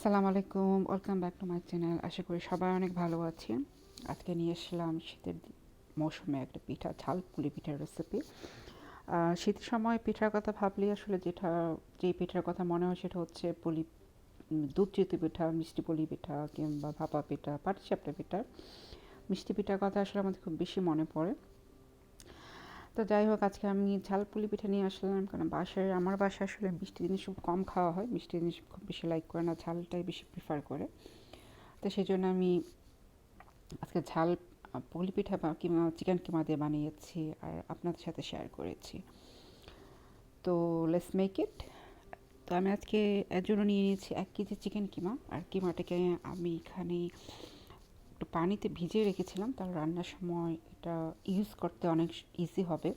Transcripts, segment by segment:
আসসালামু আলাইকুম welcome back to my channel আশা করি সবাই অনেক ভালো আছেন। আজকে নিয়ে এসলাম শীতের মৌসুমে একটা পিঠা, ঝাল পুলি পিঠার রেসিপি শীতের সময় পিঠার কথা ভাবলে আসলে যেটা, যেই পিঠার কথা মনে হয় সেটা হচ্ছে পুলি দুধ চিতই পিঠা, মিষ্টি পুলি পিঠা কিংবা ভাপা পিঠা, পাটিসাপটা পিঠা। মিষ্টি পিঠার কথা আসলে আমাদের খুব বেশি মনে পড়ে। তো যাই হোক, আজকে আমি ঝাল পুলি পিঠা নিয়ে আসলাম, কারণ বাসায়, আমার বাসায় আসলে মিষ্টি জিনিস খুব কম খাওয়া হয়। মিষ্টি জিনিস খুব বেশি লাইক করে না, ঝালটাই বেশি প্রিফার করে। তো সেই জন্য আমি আজকে ঝাল পুলি পিঠা বা কিমা, চিকেন কিমা দিয়ে বানিয়েছি আর আপনাদের সাথে শেয়ার করেছি। তো লেটস মেক ইট তো আমি আজকে এর জন্য নিয়ে নিয়েছি এক কেজি চিকেন কিমা, আর কিমাটাকে আমি এখানে একটু পানিতে ভিজিয়ে রেখেছিলাম, তার রান্নার সময় এটা ইউজ করতে অনেক ইজি হবে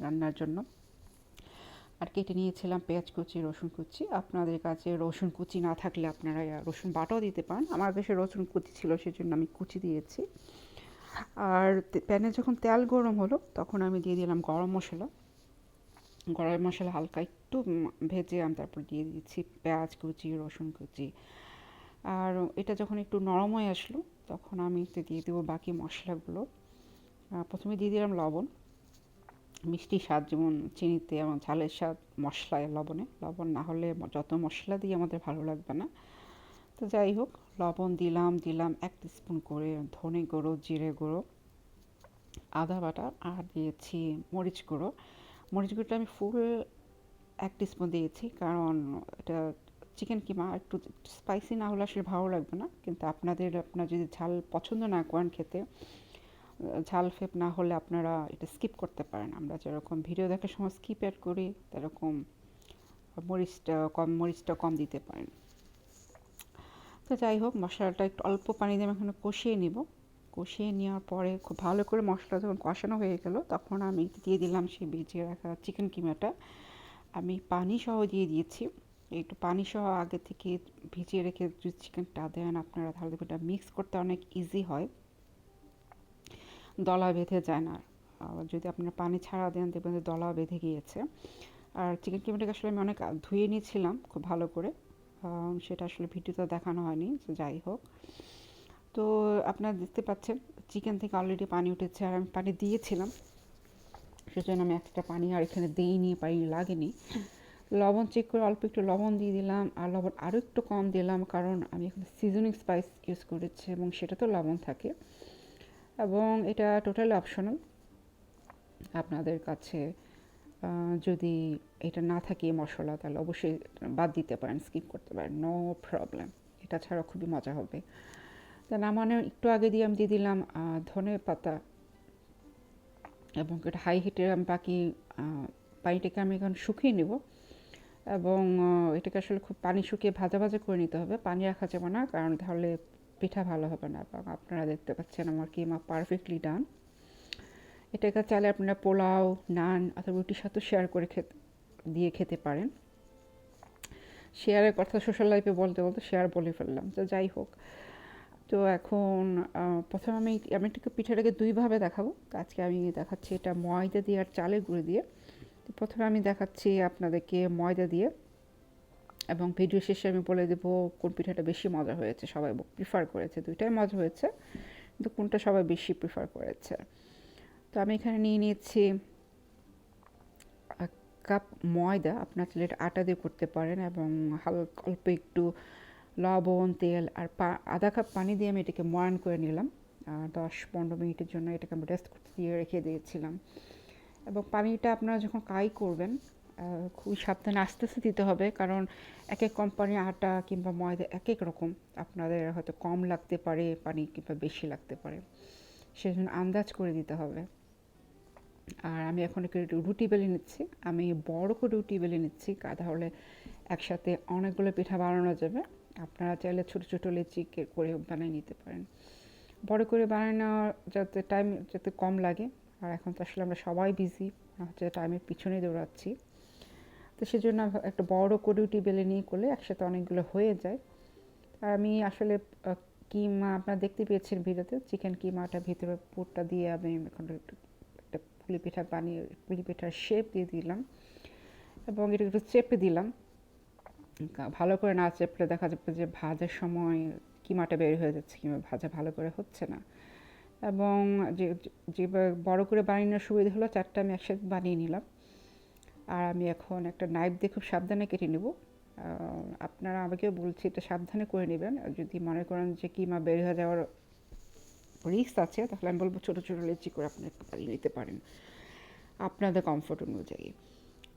রান্নার জন্য। আর কেটে নিয়েছিলাম পেঁয়াজ কুচি, রসুন কুচি। আপনাদের কাছে রসুন কুচি না থাকলে আপনারা রসুন বাটাও দিতে পারেন। আমার কাছে রসুন কুচি ছিল, সেজন্য আমি কুচি দিয়েছি। আর প্যানে যখন তেল গরম হলো, তখন আমি দিয়ে দিলাম গরম মশলা। গরম মশলা হালকা একটু ভেজে আমি তারপর দিয়ে দিয়েছি পেঁয়াজ কুচি, রসুন কুচি। আর এটা যখন একটু নরম হয়ে আসলো, তখন আমি দিয়ে দেবো বাকি মশলাগুলো। প্রথমে দিয়ে দিলাম লবণ, মিষ্টি স্বাদ যেমন চিনিতে এবং ঝালের স্বাদ মশলায় লবণে, লবণ না হলে যত মশলা দিয়ে আমাদের ভালো লাগবে না। তো যাই হোক, লবণ দিলাম দিলাম এক স্পুন করে ধনে গুঁড়ো, জিরে গুঁড়ো, আদা বাটা আর দিয়েছি মরিচ গুঁড়ো। মরিচ গুঁড়োটা আমি ফুল এক স্পুন দিয়েছি কারণ এটা চিকেন কিমা, একটু স্পাইসি না হলে আসলে ভালো লাগবে না। কিন্তু আপনাদের, আপনার যদি ঝাল পছন্দ না করেন খেতে ঝাল ফেপ না হলে আপনারা এটা স্কিপ করতে পারেন। আমরা যেরকম ভিডিও দেখার সময় স্কিপ অ্যাড করি তেরকম মরিচটা কম মরিচটা কম দিতে পারেন। তো যাই হোক, মশলাটা একটু অল্প পানি দিয়ে আমি এখানে কষিয়ে নিব। কষিয়ে নেওয়ার পরে খুব ভালো করে মশলা যখন কষানো হয়ে গেল, তখন আমি দিয়ে দিলাম সেই ভিজিয়ে রাখা চিকেন কিমাটা। আমি পানি সহ দিয়ে দিয়েছি। একটু পানি সহ আগে থেকে ভিজিয়ে রেখে যদি চিকেনটা দেন, আপনারা তাহলে এটা মিক্স করতে অনেক ইজি হয়। দলা বেঁধে যায় না। যদি আপনারা পানি ছাড়া দেন, দেখবেন যে দলা বেঁধে গিয়েছে। আর চিকেন কিমাটাকে আসলে আমি অনেক ধুয়ে নিয়েছিলাম খুব ভালো করে। সেটা আসলে ভিডিওতে দেখানো হয়নি, তো যাই হোক। তো আপনারা দেখতে পাচ্ছেন চিকেন থেকে অলরেডি পানি উঠেছে, আর আমি পানি দিয়েছিলাম। সেজন্য আমি এক্সট্রা পানি আর এখানে দিইনি, পানি লাগেনি। লবণ চেক করে অল্প একটু লবণ দিয়ে দিলাম, আর লবণ আরও একটু কম দিলাম, কারণ আমি এখানে সিজনিং স্পাইস ইউজ করেছি, এবং সেটাতেও লবণ থাকে। এবং এটা টোটাল অপশনাল আপনাদের কাছে যদি এটা না থাকে মশলা, তাহলে অবশ্যই বাদ দিতে পারেন স্কিপ করতে পারেন নো প্রবলেম এটা ছাড়া খুবই মজা হবে। তা নামানোর একটু আগে দিয়ে আমি দিয়ে দিলাম ধনে পাতা। এবং এটা হাই হিটে আমি বাকি পানিটাকে আমি এখন শুকিয়ে নেব। এবং এটাকে আসলে খুব পানি শুকিয়ে ভাজা ভাজা করে নিতে হবে। পানি রাখা যাবে না, কারণ তাহলে পিঠা ভালো হবে না এবং আপনারা দেখতে পাচ্ছেন আমার কিমা পারফেক্টলি ডান এটাকে চাইলে আপনারা পোলাও, নান অথবা রুটির সাথে শেয়ার করে খেতে, দিয়ে খেতে পারেন। শেয়ারের কথা সোশ্যাল লাইফে বলতে বলতে শেয়ার বলে ফেললাম, তো যাই হোক। তো এখন প্রথমে আমি আমি একটু পিঠাটাকে দুইভাবে দেখাবো। আজকে আমি দেখাচ্ছি এটা ময়দা দিয়ে আর চালের গুঁড়ো দিয়ে। তো প্রথমে আমি দেখাচ্ছি আপনাদেরকে ময়দা দিয়ে। এবং ভিডিও শেষে আমি বলে দেবো কোন পিঠাটা বেশি মজা হয়েছে। সবাই প্রিফার করেছে, দুইটাই মজা হয়েছে, কিন্তু কোনটা সবাই বেশি প্রিফার করেছে। তো আমি এখানে নিয়ে নিয়েছি এক কাপ ময়দা, আপনার এটা আটা দিয়ে করতে পারেন এবং হালকা, অল্প একটু লবণ, তেল আর পা, আধা কাপ পানি দিয়ে আমি এটাকে ময়ান করে নিলাম। দশ পনেরো মিনিটের জন্য এটাকে আমি রেস্ট করতে দিয়ে রেখে দিয়েছিলাম। এবং পানিটা আপনারা যখন কাই করবেন খুবই সাবধানে আস্তে আস্তে দিতে হবে, কারণ এক এক কোম্পানির আটা কিংবা ময়দা এক এক রকম আপনাদের হয়তো কম লাগতে পারে, পানি কিংবা বেশি লাগতে পারে। সেজন্য আন্দাজ করে দিতে হবে। আর আমি এখন একটু রুটি বেলে নিচ্ছি। আমি বড় করে রুটি বেলে নিচ্ছি তাহলে একসাথে অনেকগুলো পিঠা বানানো যাবে। আপনারা চাইলে ছোটো ছোটো লেচি করে বানিয়ে নিতে পারেন। বড় করে বানানো যাতে টাইম যাতে কম লাগে। আর এখন তো আসলে আমরা সবাই বিজি হচ্ছে টাইমের পিছনে দৌড়াচ্ছি। তো সেজন্য একটা বড় করে রুটি বেলে নিয়ে করলে একসাথে অনেকগুলো হয়ে যায়। আর আমি আসলে কিমা আপনারা দেখতে পেয়েছেন ভিডিওতে, চিকেন কিমাটা ভিতরে পুরটা দিয়ে আমি এখন একটু পুলি পিঠা বানিয়ে, পুলি পিঠার শেপ দিয়ে দিলাম। এবং এটা একটু চেপে দিলাম। ভালো করে না চেপলে দেখা যাবে যে ভাজার সময় কিমাটা বের হয়ে যাচ্ছে কিংবা ভাজা ভালো করে হচ্ছে না। এবং যে যে বড় করে বানানোর সুবিধা হলো, চারটা আমি একসাথে বানিয়ে নিলাম। আর আমি এখন একটা নাইফ দিয়ে খুব সাবধানে কেটে নেব। আপনারা আমাকেও বলছি এটা সাবধানে করে নেবেন। যদি মনে করেন যে কিমা বের হয়ে যাওয়ার রিস্ক আছে, তাহলে আমি বলব ছোটো ছোটো লেচি করে আপনি একটু বানিয়ে নিতে পারেন। আপনাদের কমফোর্ট অনুযায়ী।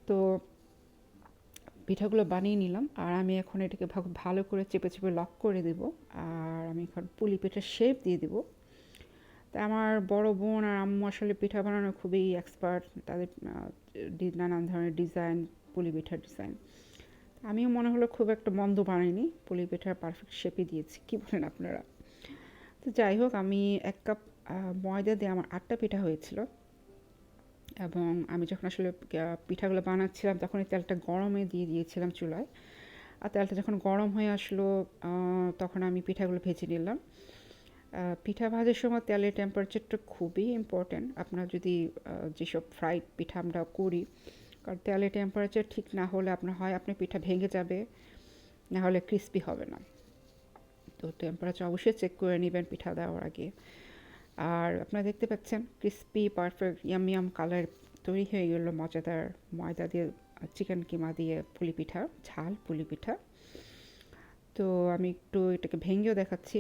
তো পিঠাগুলো বানিয়ে নিলাম, আর আমি এখন এটাকে ভালো করে চেপে চেপে লক করে দেব। আর আমি এখন পুলি পিঠার শেপ দিয়ে দেব। তা আমার বড় বোন আর আম্মু আসলে পিঠা বানানো খুবই এক্সপার্ট তাদের নানান ধরনের ডিজাইন পুলি পিঠার ডিজাইন আমিও মনে হলো খুব একটা মন্দ বানাইনি পুলি পিঠার পারফেক্ট শেপই দিয়েছি, কী বলেন আপনারা? তো যাই হোক, আমি এক কাপ ময়দা দিয়ে আমার আটটা পিঠা হয়েছিল। এবং আমি যখন আসলে পিঠাগুলো বানাচ্ছিলাম, তখন এই তেলটা গরমে দিয়ে দিয়েছিলাম চুলায়। আর তেলটা যখন গরম হয়ে আসলো তখন আমি পিঠাগুলো ভেজে নিলাম। পিঠা ভাজার সময় তেলের টেম্পারেচারটা খুবই ইম্পর্ট্যান্ট আপনার যদি যেসব ফ্রাইড পিঠা আমরা করি, কারণ তেলের টেম্পারেচার ঠিক না হলে আপনার হয় আপনার পিঠা ভেঙে যাবে, না হলে ক্রিস্পি হবে না। তো টেম্পারেচার অবশ্যই চেক করে নেবেন পিঠা দেওয়ার আগে। আর আপনারা দেখতে পাচ্ছেন crispy perfect yum yum colour তৈরি হয়ে গেলো মজাদার ময়দা দিয়ে চিকেন কিমা দিয়ে পুলি পিঠা, ঝাল পুলি পিঠা। তো আমি একটু এটাকে ভেঙেও দেখাচ্ছি।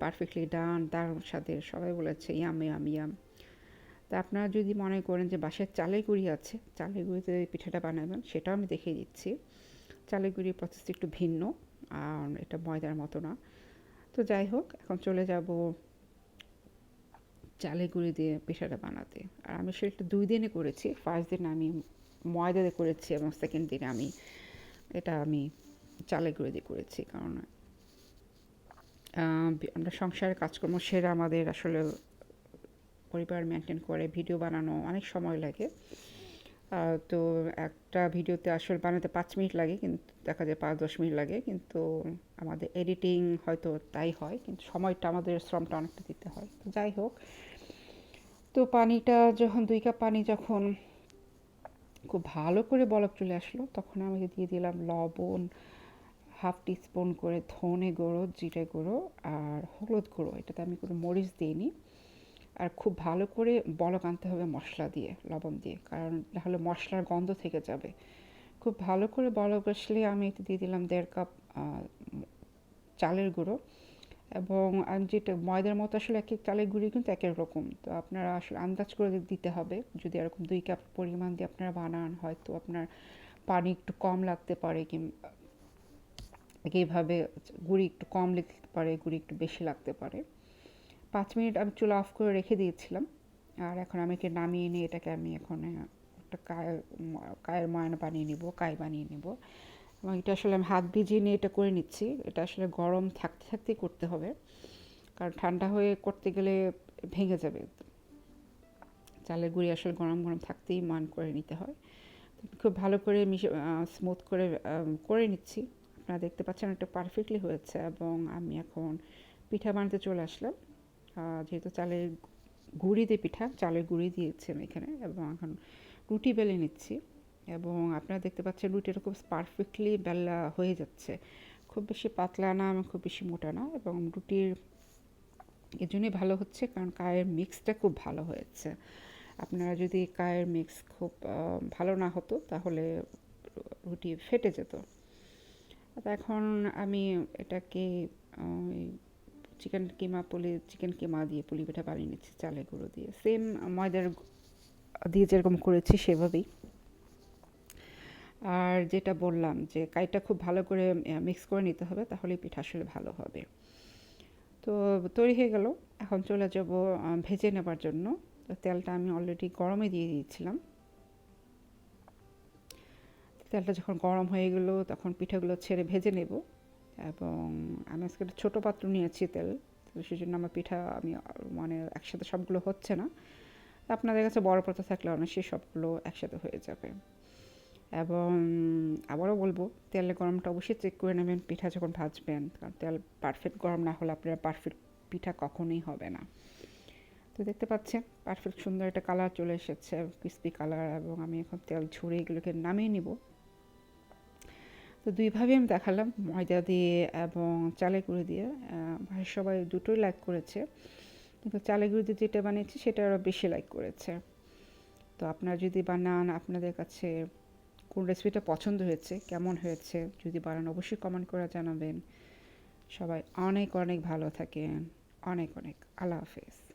পারফেক্টলি ডান দারুণ সাথে সবাই বলেছে ইয়াম ইয়াম ইয়াম তা আপনারা যদি মনে করেন যে বাসায় চালের গুঁড়ি আছে, চালের গুঁড়িতে পিঠাটা বানাবেন, সেটাও আমি দেখিয়ে দিচ্ছি। চালের গুঁড়ির প্রসেসটা একটু ভিন্ন, আর এটা ময়দার মতো না। তো যাই হোক, এখন চলে যাব চালের গুঁড়ি দিয়ে পিঠাটা বানাতে। আর আমি সেটা দুই দিনে করেছি। ফার্স্ট দিন আমি ময়দা দিয়ে করেছি এবং সেকেন্ড দিনে আমি এটা আমি চালের গুঁড়ি দিয়ে করেছি, কারণ আমরা সংসারের কাজকর্ম সেরা আমাদের আসলে পরিবার মেনটেন করে ভিডিও বানানো অনেক সময় লাগে। তো একটা ভিডিওতে আসলে বানাতে পাঁচ মিনিট লাগে, কিন্তু দেখা যায় পাঁচ দশ মিনিট লাগে, কিন্তু আমাদের এডিটিং হয়তো তাই হয়, কিন্তু সময়টা আমাদের শ্রমটা অনেকটা দিতে হয়। তো যাই হোক, তো পানিটা যখন, দুই কাপ পানি যখন খুব ভালো করে বলক চলে আসলো, তখন আমি দিয়ে দিলাম লবণ হাফ টিস্পুন করে ধনে গুঁড়ো, জিরে গুঁড়ো আর হলুদ গুঁড়ো। এটাতে আমি কোনো মরিচ দিইনি। আর খুব ভালো করে বলক আনতে হবে মশলা দিয়ে, লবণ দিয়ে, কারণ নাহলে মশলার গন্ধ থেকে যাবে। খুব ভালো করে বলক আসলে আমি এতে দিয়ে দিলাম দেড় কাপ চালের গুঁড়ো। এবং আমি যেটা ময়দার মতো আসলে এক এক চালের গুঁড়ি কিন্তু এক এক রকম। তো আপনারা আসলে আন্দাজ করে দিতে হবে। যদি এরকম দুই কাপ পরিমাণ দিয়ে আপনারা বানান, হয়তো আপনার পানি একটু কম লাগতে পারে কিংবা এইভাবে গুঁড়ি একটু কম লাগতে পারে, গুঁড়ি একটু বেশি লাগতে পারে। পাঁচ মিনিট আমি চুলা অফ করে রেখে দিয়েছিলাম। আর এখন আমি একে নামিয়ে নিয়ে এটাকে আমি এখন একটা কায়ের ম- কায়ের ময়না বানিয়ে নিব, কাই বানিয়ে নিব। এবং এটা আসলে আমি হাত ভিজিয়ে নিয়ে এটা করে নিচ্ছি। এটা আসলে গরম থাকতে থাকতেই করতে হবে। কারণ ঠান্ডা হয়ে করতে গেলে ভেঙে যাবে। চালের গুঁড়ি আসলে গরম গরম থাকতেই মান করে নিতে হয়। খুব ভালো করে মিশে স্মুথ করে করে নিচ্ছি। আপনারা দেখতে পাচ্ছেন এটা পারফেক্টলি হয়েছে এবং আমি এখন পিঠা বানাতে চলে আসলাম। যেহেতু চালের গুঁড়ি দিয়ে পিঠা, চালের গুঁড়ি দিয়েছি আমি এখানে এবং এখন রুটি বেলে নিচ্ছি এবং আপনারা দেখতে পাচ্ছেন রুটিটা খুব পারফেক্টলি বেলা হয়ে যাচ্ছে। খুব বেশি পাতলা না, এবং খুব বেশি মোটা না এবং রুটির এর জন্যই ভালো হচ্ছে কারণ কায়ের মিক্সটা খুব ভালো হয়েছে। আপনারা যদি কায়ের মিক্স খুব ভালো না হতো তাহলে রুটি ফেটে যেত। এখন আমি এটাকে চিকেন কিমা পুলি চিকেন কিমা দিয়ে পুলি পিঠা বানিয়ে নিচ্ছি, চালের গুঁড়ো দিয়ে। সেম ময়দার দিয়ে যেরকম করেছি সেভাবেই। আর যেটা বললাম যে কাইটা খুব ভালো করে মিক্স করে নিতে হবে, তাহলে পিঠা আসলে ভালো হবে। তো তৈরি হয়ে গেল। এখন চলে যাব ভেজে নেবার জন্য। তো তেলটা আমি অলরেডি গরমে দিয়ে দিয়েছিলাম। তেলটা যখন গরম হয়ে গেলো, তখন পিঠাগুলো ছেড়ে ভেজে নেব। এবং আমি আজকে একটা ছোটো পাত্র নিয়েছি তেল, তো সেই জন্য আমার পিঠা আমি মানে একসাথে সবগুলো হচ্ছে না। আপনাদের কাছে বড় পাত্র থাকলে অনেক সবগুলো একসাথে হয়ে যাবে। এবং আবারও বলব, তেলের গরমটা অবশ্যই চেক করে নেবেন, পিঠা যখন ভাজবেন, কারণ তেল পারফেক্ট গরম না হলে আপনার পারফেক্ট পিঠা কখনোই হবে না। তো দেখতে পাচ্ছেন পারফেক্ট সুন্দর একটা কালার চলে এসেছে ক্রিস্পি কালার এবং আমি এখন তেল ঝরে এগুলোকে নামিয়ে নিব। তো দুইভাবে আমি দেখালাম, ময়দা দিয়ে এবং চালে গুঁড়ি দিয়ে। ভাই সবাই দুটোই লাইক করেছে। কিন্তু চালে গুঁড়ি দিয়ে যেটা বানিয়েছি সেটা আরও বেশি লাইক করেছে। তো আপনারা যদি বানান, আপনাদের কাছে কোন রেসিপিটা পছন্দ হয়েছে, কেমন হয়েছে, যদি বানান অবশ্যই কমেন্ট করে জানাবেন। সবাই অনেক অনেক ভালো থাকেন। অনেক অনেক। আল্লাহ হাফেজ।